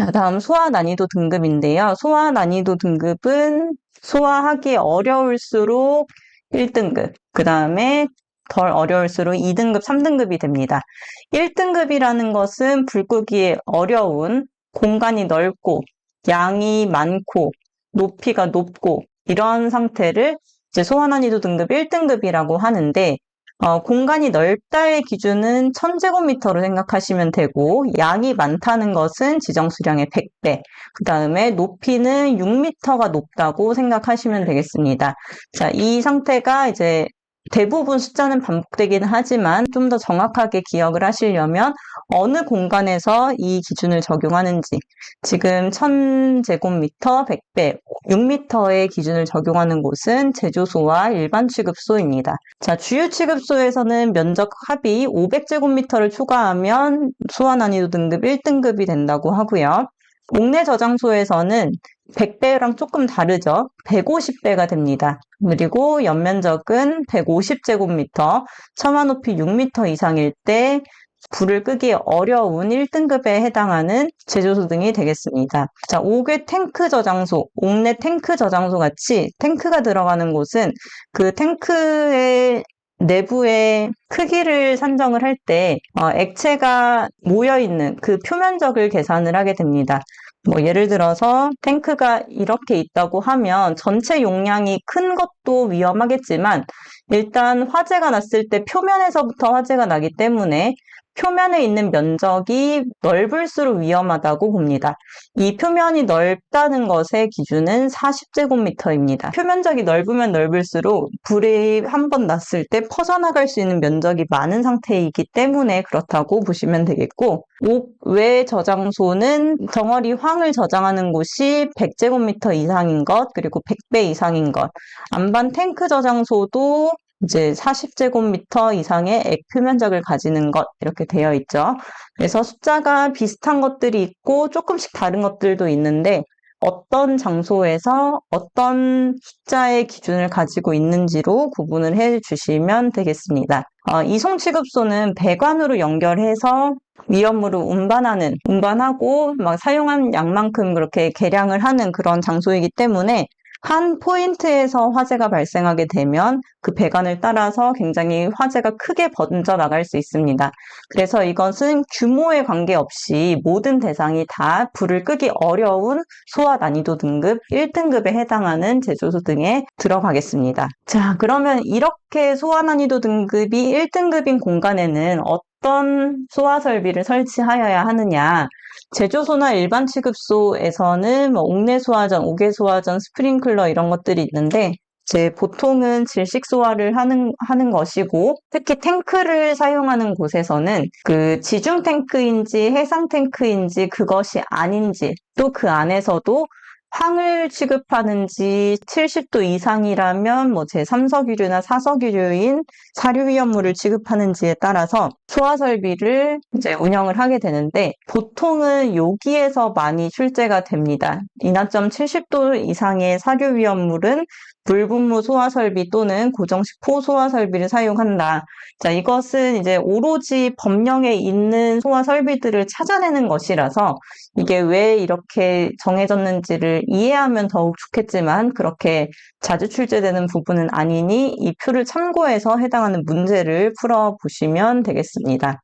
자, 다음 소화 난이도 등급인데요. 소화 난이도 등급은 소화하기 어려울수록 1등급, 그 다음에 덜 어려울수록 2등급, 3등급이 됩니다. 1등급이라는 것은 불 끄기에 어려운 공간이 넓고 양이 많고 높이가 높고 이런 상태를 이제 소화 난이도 등급 1등급이라고 하는데 어, 공간이 넓다의 기준은 1000제곱미터로 생각하시면 되고 양이 많다는 것은 지정 수량의 100배 그 다음에 높이는 6m가 높다고 생각하시면 되겠습니다. 자, 이 상태가 이제 대부분 숫자는 반복되기는 하지만 좀 더 정확하게 기억을 하시려면 어느 공간에서 이 기준을 적용하는지 지금 1000제곱미터 100배 6m의 기준을 적용하는 곳은 제조소와 일반 취급소입니다. 자, 주유 취급소에서는 면적 합이 500제곱미터를 초과하면 소화 난이도 등급 1등급이 된다고 하고요. 옥내 저장소에서는 100배랑 조금 다르죠. 150배가 됩니다. 그리고 연면적은 150제곱미터, 처마 높이 6m 이상일 때 불을 끄기 어려운 1등급에 해당하는 제조소 등이 되겠습니다. 자, 5개 탱크 저장소, 옥내 탱크 저장소 같이 탱크가 들어가는 곳은 그 탱크의 내부의 크기를 산정을 할때 어, 액체가 모여 있는 그 표면적을 계산을 하게 됩니다. 뭐 예를 들어서 탱크가 이렇게 있다고 하면 전체 용량이 큰 것도 위험하겠지만 일단 화재가 났을 때 표면에서부터 화재가 나기 때문에 표면에 있는 면적이 넓을수록 위험하다고 봅니다. 이 표면이 넓다는 것의 기준은 40제곱미터입니다. 표면적이 넓으면 넓을수록 불이 한 번 났을 때 퍼져나갈 수 있는 면적이 많은 상태이기 때문에 그렇다고 보시면 되겠고 옥외 저장소는 덩어리 황을 저장하는 곳이 100제곱미터 이상인 것 그리고 100배 이상인 것 안반 탱크 저장소도 이제 40제곱미터 이상의 액 표 면적을 가지는 것 이렇게 되어 있죠. 그래서 숫자가 비슷한 것들이 있고 조금씩 다른 것들도 있는데 어떤 장소에서 어떤 숫자의 기준을 가지고 있는지로 구분을 해 주시면 되겠습니다. 어, 이송 취급소는 배관으로 연결해서 위험으로 운반하는, 운반하고 막 사용한 양만큼 그렇게 계량을 하는 그런 장소이기 때문에 한 포인트에서 화재가 발생하게 되면 그 배관을 따라서 굉장히 화재가 크게 번져 나갈 수 있습니다. 그래서 이것은 규모에 관계없이 모든 대상이 다 불을 끄기 어려운 소화 난이도 등급 1등급에 해당하는 제조소 등에 들어가겠습니다. 자, 그러면 이렇게 소화 난이도 등급이 1등급인 공간에는 어떤 소화 설비를 설치하여야 하느냐? 제조소나 일반 취급소에서는 뭐 옥내 소화전, 옥외 소화전, 스프링클러 이런 것들이 있는데 이제 보통은 질식 소화를 하는 하는 것이고 특히 탱크를 사용하는 곳에서는 그 지중 탱크인지 해상 탱크인지 그것이 아닌지 또 그 안에서도 황을 취급하는지 70도 이상이라면 뭐 제3석유류나 4석유류인 사료 위험물을 취급하는지에 따라서 소화 설비를 이제 운영을 하게 되는데 보통은 여기에서 많이 출제가 됩니다. 인하점 70도 이상의 사료 위험물은 불분무 소화 설비 또는 고정식 포 소화 설비를 사용한다. 자, 이것은 이제 오로지 법령에 있는 소화 설비들을 찾아내는 것이라서 이게 왜 이렇게 정해졌는지를 이해하면 더욱 좋겠지만 그렇게 자주 출제되는 부분은 아니니 이 표를 참고해서 해당하는 문제를 풀어 보시면 되겠습니다.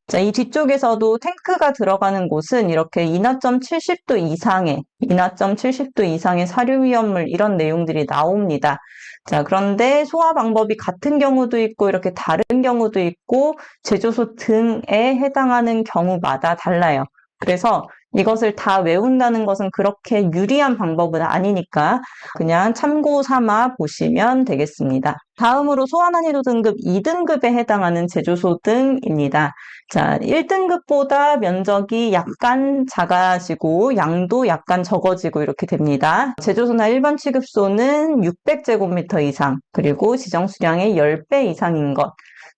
자, 이 뒤쪽에서도 탱크가 들어가는 곳은 이렇게 인하점 70도 이상의 인하점 70도 이상의 사료 위험물 이런 내용들이 나옵니다. 자, 그런데 소화 방법이 같은 경우도 있고 이렇게 다른 경우도 있고 제조소 등에 해당하는 경우마다 달라요. 그래서 이것을 다 외운다는 것은 그렇게 유리한 방법은 아니니까 그냥 참고 삼아 보시면 되겠습니다. 다음으로 소환 난이도 등급 2등급에 해당하는 제조소 등입니다. 자, 1등급보다 면적이 약간 작아지고 양도 약간 적어지고 이렇게 됩니다. 제조소나 일반 취급소는 600제곱미터 이상, 그리고 지정 수량의 10배 이상인 것.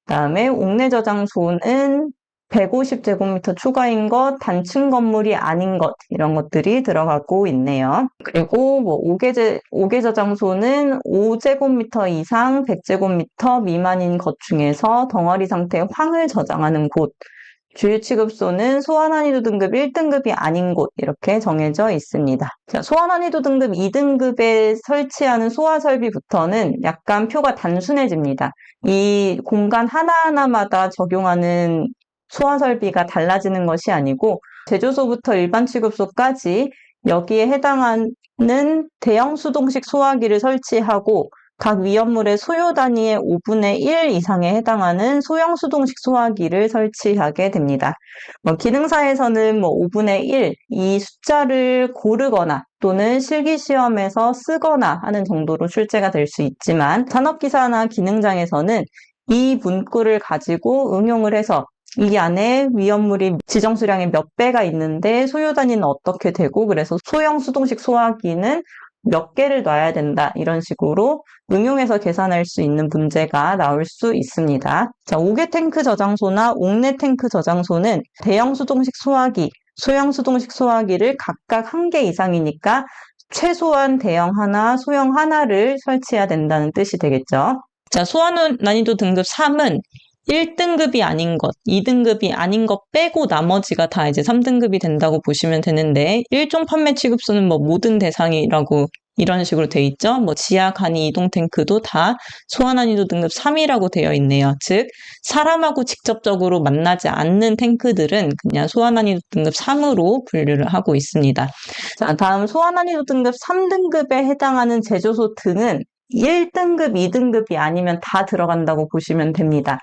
그다음에 옥내 저장소는 150제곱미터 추가인 것, 단층 건물이 아닌 것, 이런 것들이 들어가고 있네요. 그리고 뭐 5개, 5개 저장소는 5제곱미터 이상 100제곱미터 미만인 것 중에서 덩어리 상태의 황을 저장하는 곳, 주요 취급소는 소아 난이도 등급 1등급이 아닌 곳 이렇게 정해져 있습니다. 자, 소아 난이도 등급 2등급에 설치하는 소아 설비부터는 약간 표가 단순해집니다. 이 공간 하나하나마다 적용하는 소아 설비가 달라지는 것이 아니고 제조소부터 일반 취급소까지 여기에 해당하는 대형 수동식 소화기를 설치하고 각 위험물의 소요 단위의 5분의 1 이상에 해당하는 소형 수동식 소화기를 설치하게 됩니다. 뭐 기능사에서는 뭐 5분의 1, 이 숫자를 고르거나 또는 실기시험에서 쓰거나 하는 정도로 출제가 될 수 있지만 산업기사나 기능장에서는 이 문구를 가지고 응용을 해서 이 안에 위험물이 지정 수량의 몇 배가 있는데 소요 단위는 어떻게 되고 그래서 소형 수동식 소화기는 몇 개를 놔야 된다 이런 식으로 응용해서 계산할 수 있는 문제가 나올 수 있습니다. 자, 5개 탱크 저장소나 옥내 탱크 저장소는 대형 수동식 소화기, 소형 수동식 소화기를 각각 한 개 이상이니까 최소한 대형 하나, 소형 하나를 설치해야 된다는 뜻이 되겠죠. 자, 소화 난이도 등급 3은 1등급이 아닌 것, 2등급이 아닌 것 빼고 나머지가 다 이제 3등급이 된다고 보시면 되는데, 1종 판매 취급소는 뭐 모든 대상이라고 이런 식으로 돼 있죠. 뭐 지하 간이 이동 탱크도 다 소화 난이도 등급 3이라고 되어 있네요. 즉 사람하고 직접적으로 만나지 않는 탱크들은 그냥 소화 난이도 등급 3으로 분류를 하고 있습니다. 자, 다음 소화 난이도 등급 3등급에 해당하는 제조소 등은 1등급, 2등급이 아니면 다 들어간다고 보시면 됩니다.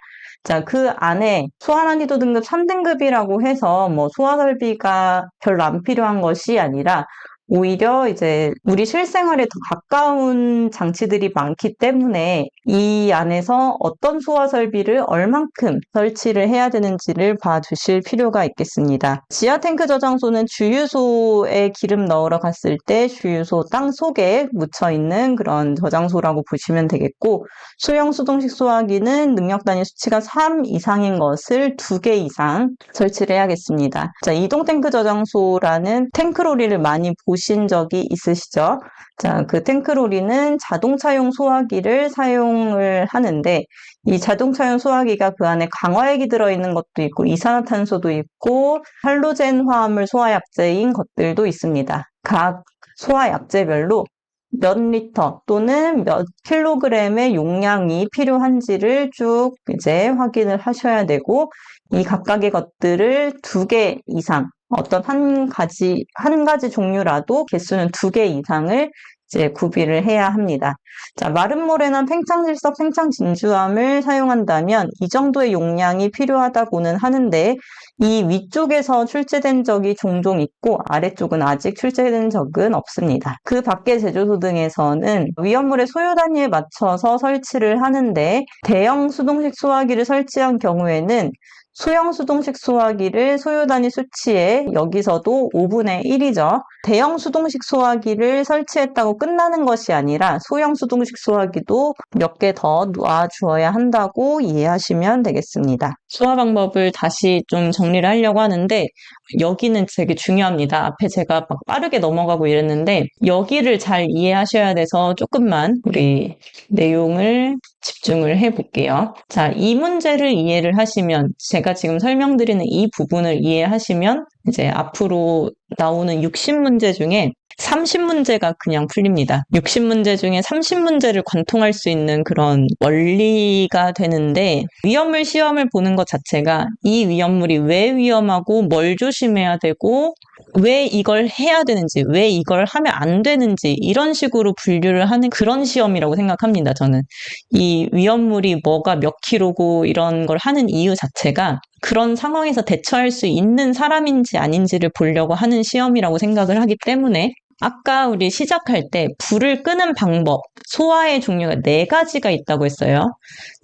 자, 그 안에 소아 난이도 등급 3등급이라고 해서 뭐 소아 설비가 별로 안 필요한 것이 아니라 오히려 이제 우리 실생활에 더 가까운 장치들이 많기 때문에 이 안에서 어떤 소화 설비를 얼만큼 설치를 해야 되는지를 봐주실 필요가 있겠습니다. 지하 탱크 저장소는 주유소에 기름 넣으러 갔을 때 주유소 땅 속에 묻혀 있는 그런 저장소라고 보시면 되겠고 소형 수동식 소화기는 능력 단위 수치가 3 이상인 것을 2개 이상 설치를 해야겠습니다. 자, 이동 탱크 저장소라는 탱크로리를 많이 보 보신 적이 있으시죠? 자, 그 탱크로리는 자동차용 소화기를 사용을 하는데 이 자동차용 소화기가 그 안에 강화액이 들어있는 것도 있고 이산화탄소도 있고 할로젠 화합물 소화약제인 것들도 있습니다. 각 소화약제별로 몇 리터 또는 몇 킬로그램의 용량이 필요한지를 쭉 이제 확인을 하셔야 되고 이 각각의 것들을 두 개 이상 어떤 한 가지, 한 가지 종류라도 개수는 두 개 이상을 이제 구비를 해야 합니다. 자, 마른 모래나 팽창질석, 팽창진주함을 사용한다면 이 정도의 용량이 필요하다고는 하는데 이 위쪽에서 출제된 적이 종종 있고 아래쪽은 아직 출제된 적은 없습니다. 그 밖의 제조소 등에서는 위험물의 소요 단위에 맞춰서 설치를 하는데 대형 수동식 소화기를 설치한 경우에는 소형 수동식 소화기를 소요 단위 수치에 여기서도 5분의 1이죠. 대형 수동식 소화기를 설치했다고 끝나는 것이 아니라 소형 수동식 소화기도 몇 개 더 놔주어야 한다고 이해하시면 되겠습니다. 소화 방법을 다시 좀 정리를 하려고 하는데 여기는 되게 중요합니다. 앞에 제가 막 빠르게 넘어가고 이랬는데 여기를 잘 이해하셔야 돼서 조금만 우리 내용을 집중을 해 볼게요. 자, 이 문제를 이해를 하시면 제가 지금 설명드리는 이 부분을 이해하시면 이제 앞으로 나오는 60문제 중에 30문제가 그냥 풀립니다. 60문제 중에 30문제를 관통할 수 있는 그런 원리가 되는데 위험물 시험을 보는 것 자체가 이 위험물이 왜 위험하고 뭘 조심해야 되고 왜 이걸 해야 되는지, 왜 이걸 하면 안 되는지 이런 식으로 분류를 하는 그런 시험이라고 생각합니다. 저는 이 위험물이 뭐가 몇 킬로고 이런 걸 하는 이유 자체가 그런 상황에서 대처할 수 있는 사람인지 아닌지를 보려고 하는 시험이라고 생각을 하기 때문에 아까 우리 시작할 때 불을 끄는 방법, 소화의 종류가 네 가지가 있다고 했어요.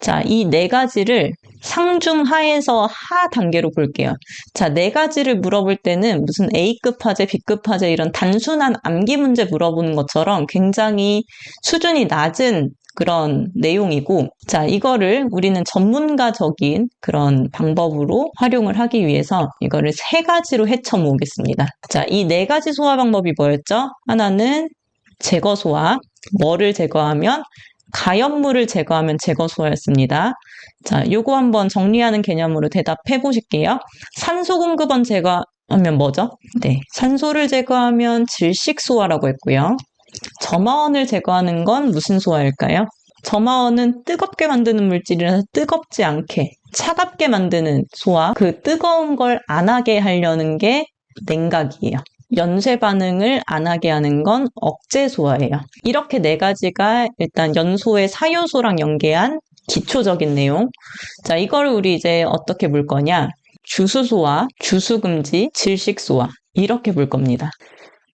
자, 이 네 가지를 상중하에서 하 단계로 볼게요. 자, 네 가지를 물어볼 때는 무슨 A급 화제, B급 화제 이런 단순한 암기 문제 물어보는 것처럼 굉장히 수준이 낮은 그런 내용이고, 자, 이거를 우리는 전문가적인 그런 방법으로 활용을 하기 위해서 이거를 세 가지로 헤쳐 모으겠습니다. 자, 이 네 가지 소화 방법이 뭐였죠? 하나는 제거 소화, 뭐를 제거하면 가연물을 제거하면 제거 소화였습니다. 자, 요거 한번 정리하는 개념으로 대답해 보실게요. 산소 공급원 제거하면 뭐죠? 네, 산소를 제거하면 질식 소화라고 했고요. 점화원을 제거하는 건 무슨 소화일까요? 점화원은 뜨겁게 만드는 물질이라서 뜨겁지 않게 차갑게 만드는 소화 그 뜨거운 걸 안 하게 하려는 게 냉각이에요. 연쇄 반응을 안 하게 하는 건 억제 소화예요. 이렇게 네 가지가 일단 연소의 사요소랑 연계한 기초적인 내용. 자, 이걸 우리 이제 어떻게 볼 거냐? 주수소화, 주수금지, 질식소화 이렇게 볼 겁니다.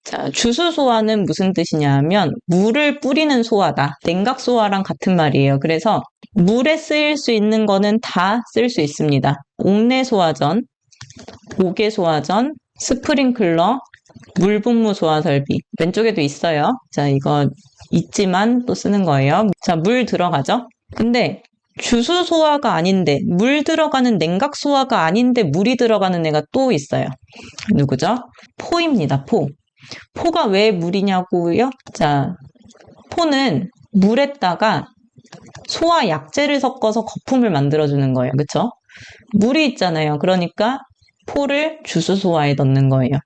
자, 주수소화는 무슨 뜻이냐 하면 물을 뿌리는 소화다. 냉각 소화랑 같은 말이에요. 그래서 물에 쓰일 수 있는 거는 다 쓸 수 있습니다. 옥내 소화전, 옥외 소화전, 스프링클러, 물분무 소화 설비. 왼쪽에도 있어요. 자, 이거 있지만 또 쓰는 거예요. 자, 물 들어가죠? 근데 주수 소화가 아닌데, 물 들어가는 냉각 소화가 아닌데 물이 들어가는 애가 또 있어요. 누구죠? 포입니다, 포. 포가 왜 물이냐고요? 자, 포는 물에다가 소화 약재를 섞어서 거품을 만들어주는 거예요. 그쵸? 물이 있잖아요. 그러니까 포를 주수 소화에 넣는 거예요.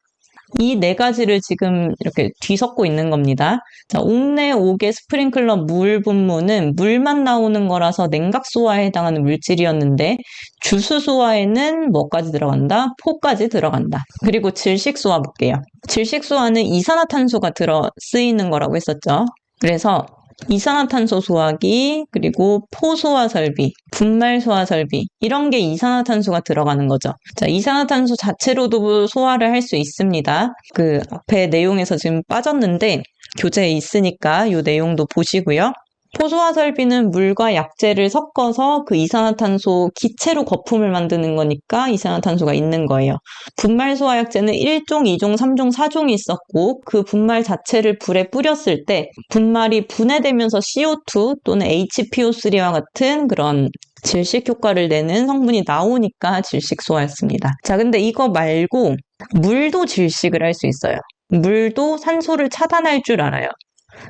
이 네 가지를 지금 이렇게 뒤섞고 있는 겁니다. 자, 옥내 옥의 스프링클러 물 분무는 물만 나오는 거라서 냉각 소화에 해당하는 물질이었는데 주수 소화에는 뭐까지 들어간다? 포까지 들어간다. 그리고 질식 소화 볼게요. 질식 소화는 이산화탄소가 들어 쓰이는 거라고 했었죠. 그래서 이산화탄소 소화기, 그리고 포소화 설비, 분말 소화 설비, 이런 게 이산화탄소가 들어가는 거죠. 자, 이산화탄소 자체로도 소화를 할 수 있습니다. 그 앞에 내용에서 지금 빠졌는데, 교재에 있으니까 이 내용도 보시고요. 포소화 설비는 물과 약재를 섞어서 그 이산화탄소 기체로 거품을 만드는 거니까 이산화탄소가 있는 거예요. 분말 소화약제는 1종, 2종, 3종, 4종이 있었고 그 분말 자체를 불에 뿌렸을 때 분말이 분해되면서 CO2 또는 H2O3와 같은 그런 질식 효과를 내는 성분이 나오니까 질식 소화였습니다. 자, 근데 이거 말고 물도 질식을 할 수 있어요. 물도 산소를 차단할 줄 알아요.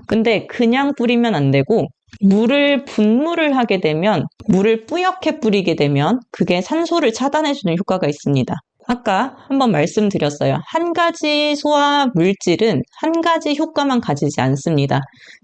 근데 그냥 뿌리면 안 되고 물을 분무를 하게 되면 물을 뿌옇게 뿌리게 되면 그게 산소를 차단해주는 효과가 있습니다. 아까 한번 말씀드렸어요. 한 가지 소화 물질은 한 가지 효과만 가지지 않습니다.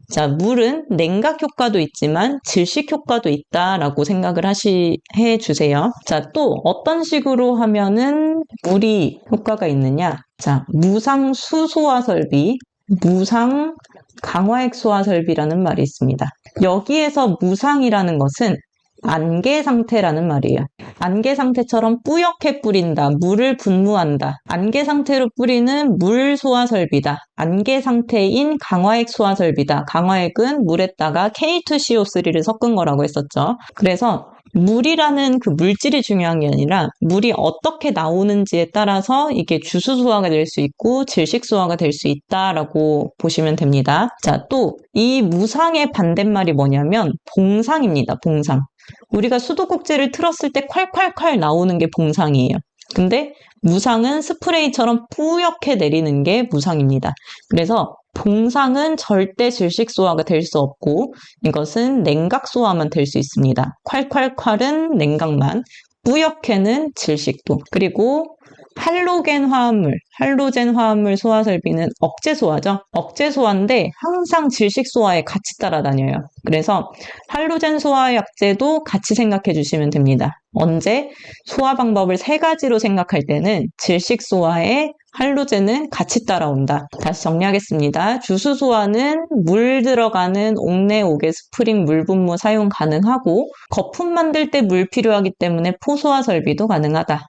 자, 물은 냉각 효과도 있지만 질식 효과도 있다라고 생각을 하시, 해 주세요. 자, 또 어떤 식으로 하면은 물이 효과가 있느냐? 자, 무상 수소화 설비, 무상 강화액 소화 설비라는 말이 있습니다. 여기에서 무상이라는 것은 안개 상태라는 말이에요. 안개 상태처럼 뿌옇게 뿌린다. 물을 분무한다. 안개 상태로 뿌리는 물 소화 설비다. 안개 상태인 강화액 소화 설비다. 강화액은 물에다가 K2CO3를 섞은 거라고 했었죠. 그래서 물이라는 그 물질이 중요한 게 아니라 물이 어떻게 나오는지에 따라서 이게 주수 소화가 될 수 있고 질식 소화가 될 수 있다라고 보시면 됩니다. 자, 또 이 무상의 반대말이 뭐냐면 봉상입니다. 봉상. 우리가 수도꼭지를 틀었을 때 콸콸콸 나오는 게 봉상이에요. 근데 무상은 스프레이처럼 뿌옇게 내리는 게 무상입니다. 그래서 봉상은 절대 질식 소화가 될 수 없고 이것은 냉각 소화만 될 수 있습니다. 콸콸콸은 냉각만, 뿌옇게는 질식도. 그리고 할로겐 화합물, 할로젠 화합물 소화 설비는 억제 소화죠. 억제 소화인데 항상 질식 소화에 같이 따라다녀요. 그래서 할로젠 소화 약제도 같이 생각해 주시면 됩니다. 언제 소화 방법을 세 가지로 생각할 때는 질식 소화에 할로젠은 같이 따라온다. 다시 정리하겠습니다. 주수 소화는 물 들어가는 옥내 옥의 스프링 물 분무 사용 가능하고 거품 만들 때 물 필요하기 때문에 포소화 설비도 가능하다.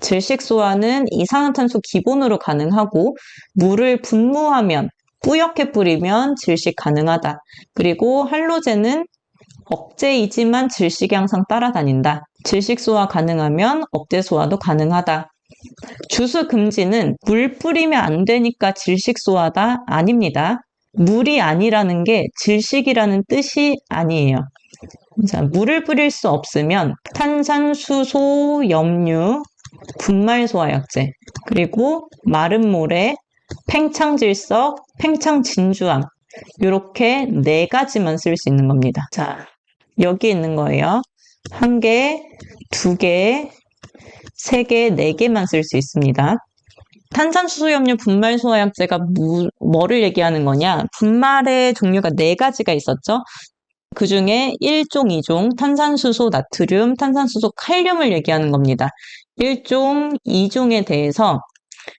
질식 소화는 이산화탄소 기본으로 가능하고 물을 분무하면 뿌옇게 뿌리면 질식 가능하다. 그리고 할로젠은 억제이지만 질식이 항상 따라다닌다. 질식 소화 가능하면 억제 소화도 가능하다. 주수 금지는 물 뿌리면 안 되니까 질식 소화다? 아닙니다. 물이 아니라는 게 질식이라는 뜻이 아니에요. 자, 물을 뿌릴 수 없으면 탄산수소, 염류, 분말 소화약제, 그리고 마른 모래, 팽창질석, 팽창진주암 이렇게 네 가지만 쓸 수 있는 겁니다. 자, 여기 있는 거예요. 한 개, 두 개, 세 개, 네 개만 쓸 수 있습니다. 탄산수소염료 분말 소화약제가 무, 뭐를 얘기하는 거냐? 분말의 종류가 네 가지가 있었죠. 그 중에 1종, 2종, 탄산수소 나트륨, 탄산수소 칼륨을 얘기하는 겁니다. 1종, 2종에 대해서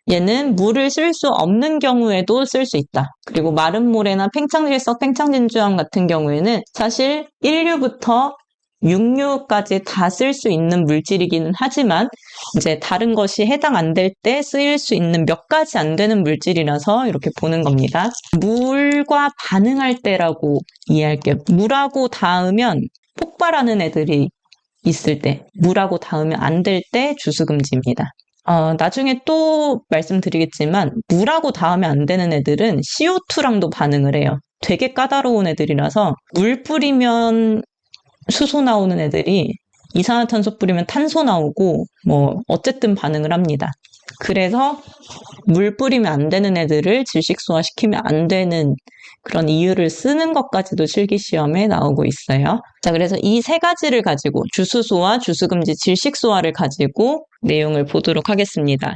얘는 물을 쓸 수 없는 경우에도 쓸 수 있다. 그리고 마른 모래나 팽창질석, 팽창진주암 같은 경우에는 사실 1류부터 6류까지 다 쓸 수 있는 물질이기는 하지만 이제 다른 것이 해당 안 될 때 쓰일 수 있는 몇 가지 안 되는 물질이라서 이렇게 보는 겁니다. 물과 반응할 때라고 이해할게요. 물하고 닿으면 폭발하는 애들이 있을 때, 물하고 닿으면 안 될 때 주수금지입니다. 어, 나중에 또 말씀드리겠지만 물하고 닿으면 안 되는 애들은 CO2랑도 반응을 해요. 되게 까다로운 애들이라서 물 뿌리면 수소 나오는 애들이 이산화탄소 뿌리면 탄소 나오고 뭐 어쨌든 반응을 합니다. 그래서 물 뿌리면 안 되는 애들을 질식소화 시키면 안 되는 그런 이유를 쓰는 것까지도 실기 시험에 나오고 있어요. 자, 그래서 이 세 가지를 가지고 주수소화, 주수금지, 질식소화를 가지고 내용을 보도록 하겠습니다.